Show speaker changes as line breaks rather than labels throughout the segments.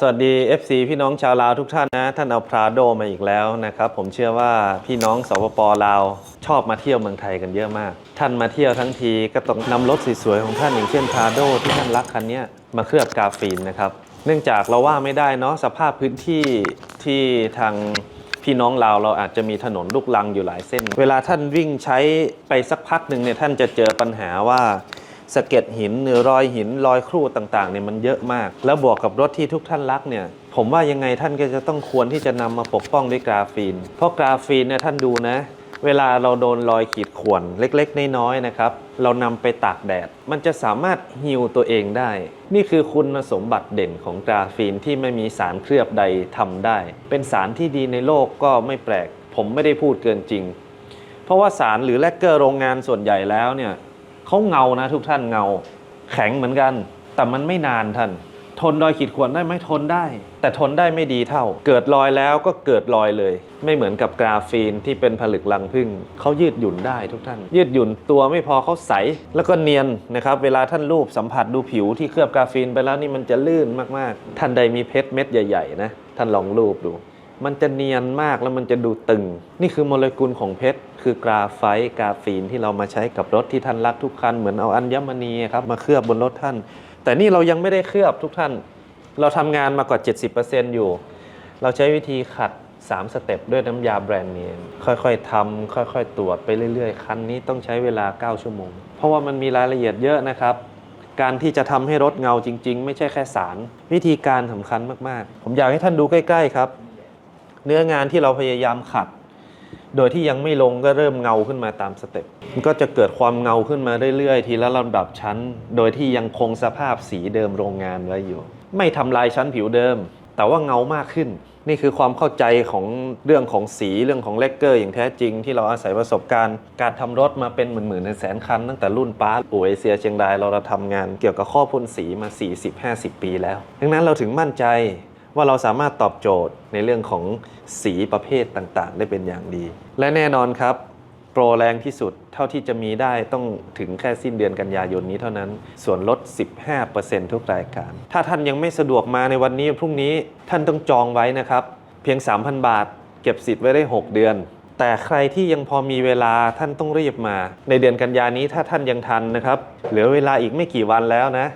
สวัสดี FC พี่น้องชาวลาวทุกท่านนะ ท่านเอาพราโดมาอีกแล้วนะครับ ผมเชื่อว่าพี่น้องสปปลาวชอบมาเที่ยวเมืองไทยกันเยอะมาก ท่านมาเที่ยวทั้งทีก็ต้องนำรถสวยๆของท่านอย่างเช่นพราโดที่ท่านรักคันนี้มาเคลือบกาฟีนนะครับ เนื่องจากเราว่าไม่ได้เนาะสภาพพื้นที่ที่ทางพี่น้องลาวเราอาจจะมีถนนลูกลังอยู่หลายเส้น เวลาท่านวิ่งใช้ไปสักพักหนึ่งเนี่ยท่านจะเจอปัญหาว่า สะเก็ดหินหรือรอยหินรอยครูดต่างๆเนี่ยมันเยอะมาก แล้วบวกกับรถที่ทุกท่านรักเนี่ยผมว่ายังไงท่านก็จะต้องควรที่จะนำมาปกป้องด้วยกราฟีน เพราะกราฟีนเนี่ยท่านดูนะ เวลาเราโดนรอยขีดข่วนเล็กๆ น้อยๆนะครับ เรานำไปตากแดด มันจะสามารถฮิวตัวเองได้ นี่คือคุณสมบัติเด่นของกราฟีนที่ไม่มีสารเคลือบใดทำได้ เป็นสารที่ดีในโลกก็ไม่แปลก ผมไม่ได้พูดเกินจริง เพราะว่าสารหรือแลกเกอร์โรงงานส่วนใหญ่แล้วเนี่ย เขาเงานะทุกท่านเงา แข็งเหมือนกัน แต่มันไม่นานท่าน ทนรอยขีดข่วนได้ไหมทนได้ แต่ทนได้ไม่ดีเท่า เกิดรอยแล้วก็เกิดรอยเลย ไม่เหมือนกับกราฟีนที่เป็นผลึกรังผึ้งเขายืดหยุ่นได้ทุกท่าน ยืดหยุ่นตัวไม่พอเขาใสแล้วก็เนียนนะครับเวลาท่านรูปสัมผัสดูผิวที่เคลือบกราฟีนไปแล้วนี่มันจะลื่นมากๆ ท่านใดมีเพชรเม็ดใหญ่ๆนะท่านลองรูปดู มันจะเนียนมากแล้วมันจะดูตึง นี่คือโมเลกุลของเพชร คือกราไฟต์กราฟีนที่เรามาใช้กับรถที่ท่านรักทุกคัน เหมือนเอาอัญมณีครับมาเคลือบบนรถท่าน แต่นี่เรายังไม่ได้เคลือบทุกท่าน เราทำงานมากว่า 70%อยู่ เราใช้วิธีขัด 3 สเต็ปด้วยน้ำยาแบรนด์เนมค่อยๆทำค่อยๆ ตรวจไปเรื่อยๆ คันนี้ต้องใช้เวลา 9 ชั่วโมง เพราะว่ามันมีรายละเอียดเยอะนะครับ การที่จะทำให้รถเงาจริง ๆ ไม่ใช่แค่สาร วิธีการสำคัญมากๆ ผมอยากให้ท่านดูใกล้ ๆ ครับ เนื้องานที่เราพยายามขัด โดยที่ยังไม่ลงก็เริ่มเงาขึ้นมาตามสเต็ปมันก็จะเกิดความเงาขึ้นมาเรื่อยๆ ทีละลำดับชั้น โดยที่ยังคงสภาพสีเดิมโรงงานไว้อยู่ ไม่ทำลายชั้นผิวเดิม แต่ว่าเงามากขึ้น นี่คือความเข้าใจของเรื่องของสีเรื่องของเลกเกอร์ อย่างแท้จริง ที่เราอาศัยประสบการณ์ การทำรถมาเป็นหมื่นๆแสนคันตั้งแต่รุ่นป้าอูเอเชียเชียงรายเราเราทำงาน เกี่ยวกับข้อพ่นสีมา 40-50 ปีแล้ว ดังนั้นเราถึงมั่นใจ ว่าเราสามารถตอบโจทย์ในเรื่องของสีประเภทต่างๆ ได้เป็นอย่างดี และแน่นอนครับโปรแรงที่สุดเท่าที่จะมีได้ต้องถึงแค่สิ้นเดือนกันยายนนี้เท่านั้น ส่วนลด 15%ทุกรายการ ถ้าท่านยังไม่สะดวกมาในวันนี้พรุ่งนี้ท่านต้องจองไว้นะครับ เพียง 3,000 บาท เก็บสิทธิ์ไว้ได้ 6 เดือน แต่ใครที่ยังพอมีเวลาท่านต้องรีบมา ในเดือนกันยานี้ถ้าท่านยังทันนะครับ เหลือเวลาอีกไม่กี่วันแล้วนะ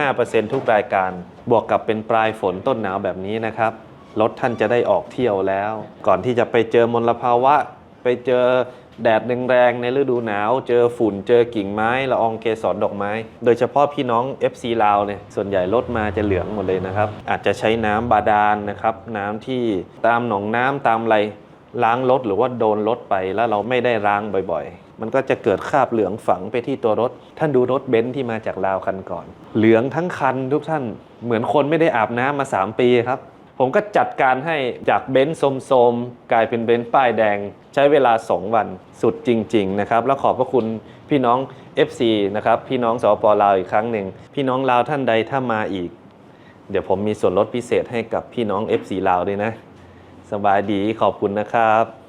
15%ทุกรายการ บวกกับเป็นปลายฝนต้นหนาวแบบนี้นะครับ รถท่านจะได้ออกเที่ยวแล้ว ก่อนที่จะไปเจอมลภาวะ ไปเจอแดดแรงๆในฤดูหนาว เจอฝุ่นเจอกิ่งไม้ละอองเกสรดอกไม้ โดยเฉพาะพี่น้อง FC ลาวเนี่ยส่วนใหญ่รถมาจะเหลืองหมดเลยนะครับ อาจจะใช้น้ำบาดาลนะครับ น้ำที่ตามหนองน้ำตามอะไรล้างรถหรือว่าโดนรถไปแล้วเราไม่ได้ล้างบ่อยๆ มันก็จะเกิดคราบเหลืองฝังไปที่ตัวรถ ท่านดูรถเบนซ์ที่มาจากลาวคันก่อน เหลืองทั้งคันทุกท่านเหมือนคนไม่ได้อาบน้ำมา 3 ปีครับ ผมก็จัดการให้จากเบนซ์โสมๆ กลายเป็นเบนซ์ป้ายแดง ใช้เวลา 2 วันสุดจริง ๆ นะครับ แล้วขอบพระคุณพี่น้อง FC นะครับพี่น้องสปลาวอีกครั้งหนึ่งพี่น้องลาวท่านใดถ้ามาอีก เดี๋ยวผมมีส่วนลดพิเศษให้กับพี่น้อง FC ลาวด้วยนะ สบายดีขอบคุณนะครับ